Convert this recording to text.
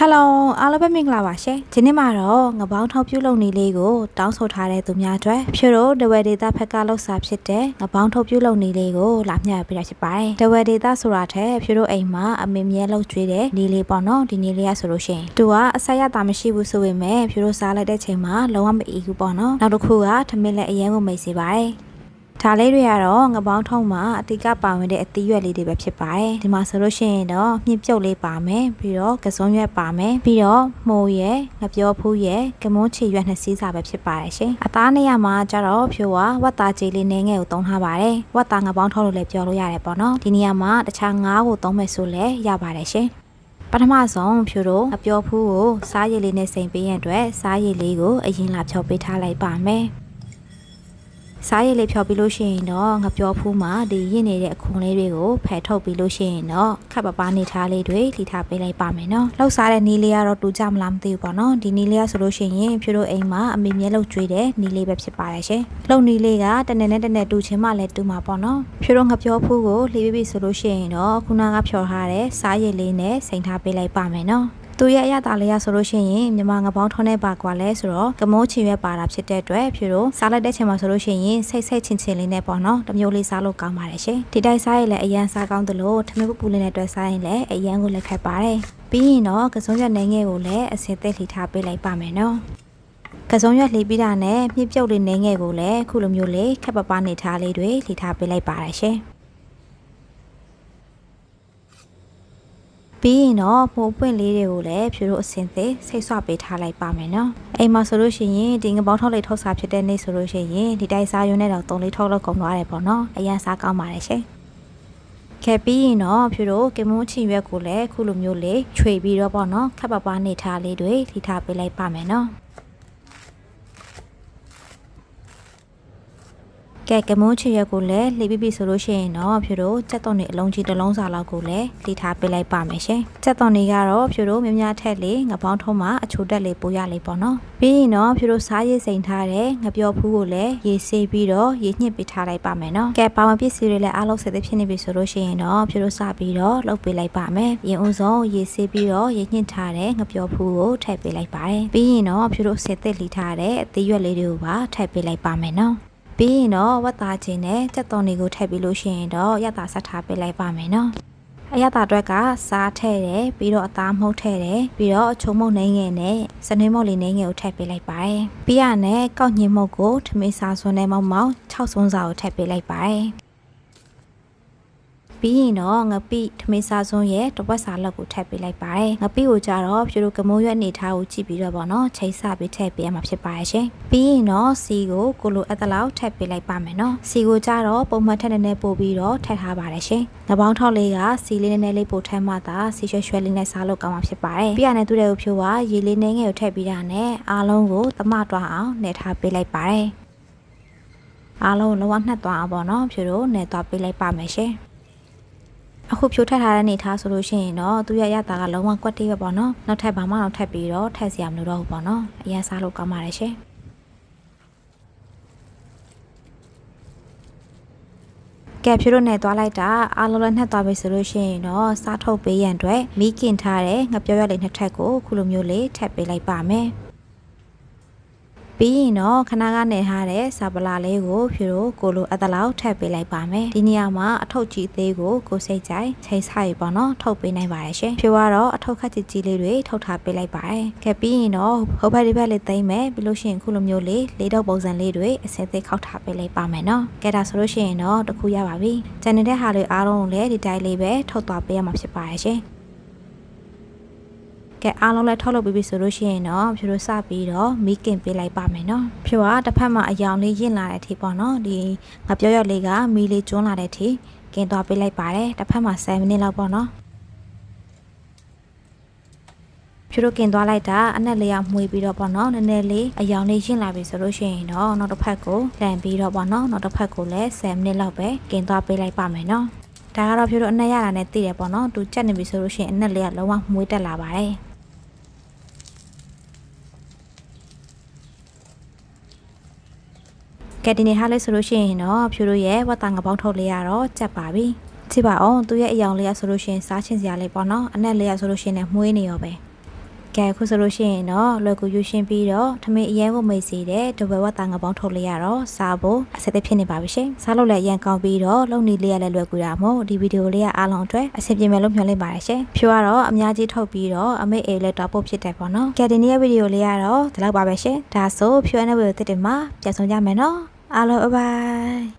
ဟယ်လိုအားလုံးပဲမင်္ဂလာပါရှင်ဒီနေ့မှာတော့ငပောင်းထောက်ပြုတ်လုပ်နေလေးကိုတောင်းဆိုထားတဲ့သူများအတွက်ဖြိုတို့ဒဝဲဒေတာဖက်ကလောက်စာဖြစ်တဲ့ငပောင်းထုတ်ပြုတ်လုပ်နေလေးကိုလာမျှပေးတာဖြစ်ပါတယ်ဒဝဲဒေတာဆိုတာထက်ဖြိုတို့အိမ်မှာအမေမြဲလောက်ကျွေးတဲ့နေလေးပေါ့နော်ဒီနေလေးကဆိုလို့ရှိရင်သူကအဆက်ရတာမရှိဘူးဆိုပေမဲ့ဖြိုတို့စားလိုက်တဲ့ချိန်မှာလုံးဝမအီဘူးပေါ့နော်နောက်တစ်ခုကထမင်းလည်းအရင်ကိုမိတ်စေပါတယ် ဒါလေးတွေကတော့ငပောင်းထုံးမှာအတိကပါဝင်တဲ့အသီးရွက်လေးတွေပဲဖြစ်ပါတယ်ဒီမှာဆိုလို့ရှိရင်တော့မြင့်ပြုတ်လေးပါမယ်ပြီးတော့ကစုံရွက်ပါမယ်ပြီးတော့မှုရယ်ငပြောဖူးရယ်ကမွန်းချီရွက်နှစ်စီးစာပဲဖြစ်ပါတယ်ရှင်အသားနေရမှာကျတော့ဖြိုးကဝတ်သားကြီးလေးနည်းငယ်ကိုသုံးထားပါတယ်ဝတ်သားငပောင်းထုံးလို့လည်းပြောလို့ရတယ်ပေါ့နော်ဒီနေရာမှာတခြားငါးကိုသုံးမယ်ဆိုလည်းရပါတယ်ရှင်ပထမဆုံးဖြိုတို့အပြောဖူးကိုစားရည်လေးနဲ့စိန်ပေးရန်အတွက်စားရည်လေးကိုအရင်လာဖြောပေးထားလိုက်ပါမယ် စားရည်လေးဖြောပြီးလို့ရှိရင်တော့ငပြောဖူးမှာဒီရင့်နေတဲ့အခွန်လေးတွေကိုဖယ်ထုတ်ပြီးလို့ရှိရင်တော့ခပ်ပပနေထားလေးတွေလှီထားပေးလိုက်ပါမယ်နော်။လောက်စားတဲ့နီးလေးကတော့တူကြမလားမသိဘူးပေါ့နော်။ဒီနီးလေးကဆိုလို့ရှိရင်ဖြိုတို့အိမ်မှာအမေမြဲလောက်ကျွေးတဲ့နီးလေးပဲဖြစ်ပါတယ်ရှင်။လုံနီးလေးကတနေ့နဲ့တနေ့တူချင်းမှလည်းတူမှာပေါ့နော်။ဖြိုတို့ငပြောဖူးကိုလှီပြီးပြီဆိုလို့ရှိရင်တော့ခုနကဖြောထားတဲ့စားရည်လေးနဲ့စိန်ထားပေးလိုက်ပါမယ်နော်။ သူရဲ့အရသာလေးရဆိုလို့ရှိရင်မြမငပောင်းထုံးနဲ့ပါကွာလဲဆိုတော့ကမိုးချီရွက်ပါတာဖြစ်တဲ့အတွက်ဖြူတို့စားလိုက်တဲ့ချိန်မှာဆိုလို့ရှိရင်စိတ်စိတ်ချင်းချင်းလေးနဲ့ပေါ့နော်တမျိုးလေးစားလို့ကောင်းပါတယ်ရှင်ဒီတိုက်စားရင်လည်းအရန်စားကောင်းသလိုထမင်းပူပူလေးနဲ့တွဲစားရင်လည်းအရန်ကိုလက်ခတ်ပါတယ်ပြီးရင်တော့ကစုံရက်နေငယ်ကိုလည်းအစင်သက်လှီထားပေးလိုက်ပါမယ်နော်ကစုံရွက်လှီပြီးတာနဲ့မြစ်ပြုတ်လေးနေငယ်ကိုလည်းခုလိုမျိုးလေးခက်ပပနေထားလေးတွေလှီထားပေးလိုက်ပါတယ်ရှင် ပြီးရင်တော့ပိုပွင့်လေးတွေကိုလည်းဖြူတို့အစင်သေးဆိတ်ဆွပေးထားလိုက်ပါမယ်နော်အိမ်မှာဆိုလို့ရှိရင်ဒီငပေါင်းထောက်လေးထုတ်စားဖြစ်တဲ့နေ့ဆိုလို့ရှိရင်ဒီတိုက်စားရုံနဲ့တော့သုံးလေးထုတ်လောက်ကုန်သွားတယ်ပေါ့နော်အရန်စားကောင်းပါတယ်ရှင်ခဲ့ပြီးရင်တော့ဖြူတို့ကင်မွန်းချီရွက်ကိုလည်းခုလိုမျိုးလေးခြွေပြီးတော့ပေါ့နော်ခပ်ပပနေထားလေးတွေထိထားပေးလိုက်ပါမယ်နော် ကဲကမုန်းချီရက်ကိုလည်းလှိပြီးပြီဆိုလို့ရှိရင်တော့ဖြူတို့စက်သွန်တွေအလုံးကြီးတစ်လုံးစာလောက်ကိုလည်းလှိထားပေးလိုက်ပါမယ်ရှင်စက်သွန်တွေကတော့ဖြူတို့များများထက်လေးငပေါင်းထုံးမှာအချိုတက်လေးပိုးရလေးပေါ့နော်ပြီးရင်တော့ဖြူတို့စားရည်စိန်ထားတဲ့ငပြောဖူးကိုလည်းရေဆေးပြီးတော့ရေညှစ်ပေးထားလိုက်ပါမယ်နော်ကဲပါဝင်ပစ္စည်းတွေလည်းအားလုံးဆက်သဖြစ်နေပြီဆိုလို့ရှိရင်တော့ဖြူတို့စပြီးတော့လုပ်ပေးလိုက်ပါမယ်ရင်ဦးဆုံးရေဆေးပြီးတော့ရေညှစ်ထားတဲ့ငပြောဖူးကိုထည့်ပေးလိုက်ပါတယ်ပြီးရင်တော့ဖြူတို့ဆက်သက်လှီထားတဲ့အသေးရွက်လေးတွေကိုပါထည့်ပေးလိုက်ပါမယ်နော် ပြီးရင်တော့ဝတ်သားချင်းနဲ့ကြက်သွန်တွေကိုထည့်ပြီးလို့ရှိရင်တော့ရတာဆက်ထားပေးလိုက်ပါမယ်နော်အရတာအတွက်ကစားထည့်တယ်ပြီးတော့အသားမှုတ်ထည့်တယ်ပြီးတော့အချုံမုတ်နှင်းငယ်နဲ့စနေမုတ်လေးနှင်းငယ်ကိုထည့်ပေးလိုက်ပါတယ်ပြီးရနဲ့ကောက်ညင်မုတ်ကိုထမင်းစားစွန်းနဲ့မောက်မောက်6စွန်းစာကိုထည့်ပေးလိုက်ပါတယ် ပြီးရင်တော့ငပိထမင်းစားစွန်းရဲ့တဝက်စာလောက်ကိုထည့်ပေးလိုက်ပါတယ်ငပိကိုကြတော့ဖြူတို့ကမိုးရွက်နေထားကိုကြည့်ပြီးတော့ပေါ့နော်ချိန်ဆပြီးထည့်ပေးရမှာဖြစ်ပါရဲ့ရှင်ပြီးရင်တော့စီကိုကိုလိုအပ်သလောက်ထည့်ပေးလိုက်ပါမယ်နော်စီကိုကြတော့ပုံမှန်ထက်နည်းနည်းပို့ပြီးတော့ထည့်ထားပါတယ်ရှင်ငပေါင်းထောက်လေးကစီလေးနည်းနည်းလေးပို့ထည့်မှသာစီရွှဲရွှဲလေးနဲ့စားလို့ကောင်းမှာဖြစ်ပါတယ်ပြီးရတဲ့သူတွေကိုဖြိုးကရေလေးနှင်းငယ်ကိုထည့်ပြီးတာနဲ့အားလုံးကိုသမတွားအောင်နှဲထားပေးလိုက်ပါတယ်အားလုံးလောကနှက်သွားအောင်ပေါ့နော်ဖြိုးတို့နှဲသွားပေးလိုက်ပါမယ်ရှင် အခုဖြိုးထက်ထားတဲ့နေထားဆိုလို့ရှိရင်တော့သူရရတာကလုံးဝကွက်တေးပဲပေါ့နော်နောက်ထပ်ဘာမှတော့ထပ်ပြီးတော့ထက်စရာမလိုတော့ဘူးပေါ့နော်အရင်စားလို့ကောင်းပါတယ်ရှင်ကဲဖြိုးတို့နဲ့သွားလိုက်တာအားလုံးလည်းနှက်သွားပြီဆိုလို့ရှိရင်တော့စားထုတ်ပေးရန်အတွက်မိခင်ထားတဲ့ငပြောရွက်လေးနှစ်ထပ်ကိုခုလိုမျိုးလေးထပ်ပေးလိုက်ပါမယ် ပြီးရင်တော့ခဏကနေထားတဲ့စာပလာလေးကိုဖြူတို့ကိုလိုအတလောက်ထည့်ပေးလိုက်ပါမယ်ဒီနေရာမှာအထုပ်ကြီးသေးကိုကိုစိတ်ကြိုက်ချိန်ဆိုင်ပေါ့နော်ထုတ်ပေးနိုင်ပါတယ်ရှင်ဖြူကတော့အထုပ်ခက်ကြီးကြီးလေးတွေထုတ်ထားပေးလိုက်ပါတယ်ခဲ့ပြီးရင်တော့ဟိုဘက်ဒီဘက်လေးသိမ့်မယ်ပြီးလို့ရှိရင်ခုလိုမျိုးလေးလေးတော့ပုံစံလေးတွေအစင်သေးခောက်ထားပေးလိုက်ပါမယ်နော်ကဲဒါဆိုလို့ရှိရင်တော့တခုရပါပြီကျန်တဲ့ဟာတွေအားလုံးကိုလည်းဒီတိုင်းလေးပဲထုတ်သွားပေးရမှာဖြစ်ပါတယ်ရှင် ကဲအားလုံးလည်းထုတ်လုပ်ပြီးပြီဆိုလို့ရှိရင်တော့ဖြူတို့စပြီးတော့မီးကင်ပေးလိုက်ပါမယ်နော်ဖြူကတစ်ဖက်မှာအယောင်လေးရင့်လာတဲ့အထိပေါ့နော်ဒီငါပြောရလေးကမီးလေးကျွန်းလာတဲ့အထိကင်သွားပေးလိုက်ပါတယ်တစ်ဖက်မှာ7မိနစ်လောက်ပေါ့နော်ဖြူတို့ကင်သွားလိုက်တာအနက်လေးကမှွေပြီးတော့ပေါ့နော်နည်းနည်းလေးအယောင်လေးရင့်လာပြီဆိုလို့ရှိရင်တော့နောက်တစ်ဖက်ကိုလန်ပြီးတော့ပေါ့နော်နောက်တစ်ဖက်ကိုလည်း7မိနစ်လောက်ပဲကင်သွားပေးလိုက်ပါမယ်နော်ဒါကတော့ဖြူတို့အနက်ရတာနဲ့သိတယ်ပေါ့နော်သူကြက်နေပြီဆိုလို့ရှိရင်အနက်လေးကလုံးဝမှွေးတက်လာပါတယ် ကဲဒီနေ့ဟာလေးဆိုလို့ရှိရင်တော့ဖြူတို့ရဲ့ဝတ်တာငပေါင်းထုတ်လေးရတော့ကြက်ပါပြီကြည့်ပါအောင်သူရဲ့အယောင်လေးရဆိုလို့ရှိရင်စားချင်စရာလေးပေါ့နော်အနက်လေးရဆိုလို့ရှိရင်လည်းမှုေးနေရောပဲကဲအခုဆိုလို့ရှိရင်တော့လွယ်ကူယူရှင်းပြီးတော့ထမင်းအရင်ကိုမိတ်စီတဲ့ဒဘယ်ဝတ်သားငပေါင်းထုတ်လိုက်ရတော့စားဖို့အဆက်အသစ်ဖြစ်နေပါပြီရှင်စားလို့လည်းအရင်ကောင်းပြီးတော့လုံနေလေးရလည်းလွယ်ကူတာမို့ဒီဗီဒီယိုလေးကအားလုံးအတွက်အဆင်ပြေမယ်လို့မျှော်လင့်ပါတယ်ရှင်ဖြိုးကတော့အများကြီးထုတ်ပြီးတော့အမေအေလည်းတော့ပို့ဖြစ်တယ်ပေါ့နော်ကဲဒီနေ့ရဲ့ဗီဒီယိုလေးကတော့ဒီလောက်ပါပဲရှင်ဒါဆိုဖြိုးရတဲ့ဗီဒီယိုတစ်တင်မှာပြန်ဆောင်ကြမယ်နော် အားလုံးဘိုင်ဘိုင်